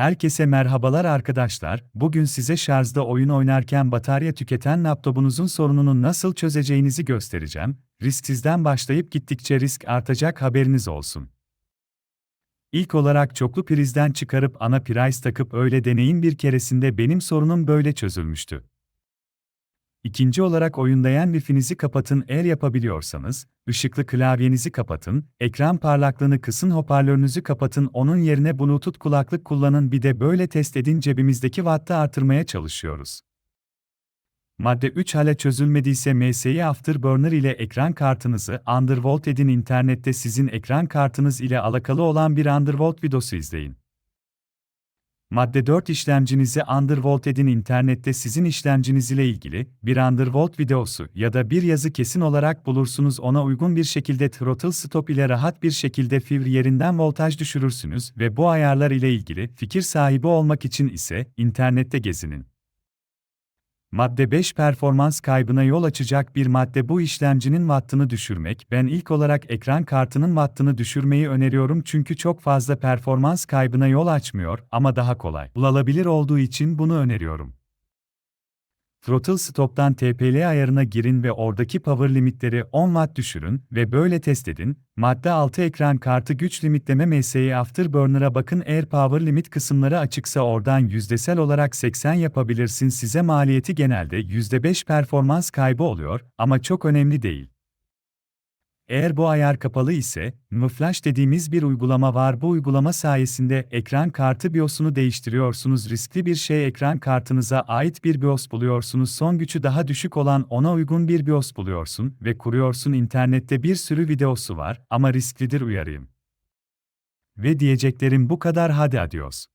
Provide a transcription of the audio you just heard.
Herkese merhabalar arkadaşlar. Bugün size şarjda oyun oynarken batarya tüketen laptopunuzun sorununu nasıl çözeceğinizi göstereceğim. Risksizden başlayıp gittikçe risk artacak haberiniz olsun. İlk olarak çoklu prizden çıkarıp ana priz takıp öyle deneyin bir keresinde benim sorunum böyle çözülmüştü. İkinci olarak oyundayan Wi-Fi'nizi kapatın eğer yapabiliyorsanız, ışıklı klavyenizi kapatın, ekran parlaklığını kısın hoparlörünüzü kapatın onun yerine Bluetooth kulaklık kullanın bir de böyle test edin cebimizdeki wattı artırmaya çalışıyoruz. Madde 3 hala çözülmediyse MSI Afterburner ile ekran kartınızı undervolt edin internette sizin ekran kartınız ile alakalı olan bir undervolt videosu izleyin. Madde 4 işlemcinizi undervolt edin internette sizin işlemciniz ile ilgili bir undervolt videosu ya da bir yazı kesin olarak bulursunuz ona uygun bir şekilde throttle stop ile rahat bir şekilde fivr yerinden voltaj düşürürsünüz ve bu ayarlar ile ilgili fikir sahibi olmak için ise internette gezinin. Madde 5 performans kaybına yol açacak bir madde bu işlemcinin wattını düşürmek. Ben ilk olarak ekran kartının wattını düşürmeyi öneriyorum çünkü çok fazla performans kaybına yol açmıyor ama daha kolay bulabilir olduğu için bunu öneriyorum. Throttle Stop'tan TPL ayarına girin ve oradaki power limitleri 10 Watt düşürün ve böyle test edin. Madde 6 ekran kartı güç limitleme MSI Afterburner'a bakın eğer power limit kısımları açıksa oradan yüzdesel olarak 80 yapabilirsin size maliyeti genelde %5 performans kaybı oluyor ama çok önemli değil. Eğer bu ayar kapalı ise, Mflash dediğimiz bir uygulama var. Bu uygulama sayesinde ekran kartı BIOS'unu değiştiriyorsunuz. Riskli bir şey ekran kartınıza ait bir BIOS buluyorsunuz. Son gücü daha düşük olan ona uygun bir BIOS buluyorsun ve kuruyorsun. İnternette bir sürü videosu var ama risklidir uyarayım. Ve diyeceklerim bu kadar hadi adios.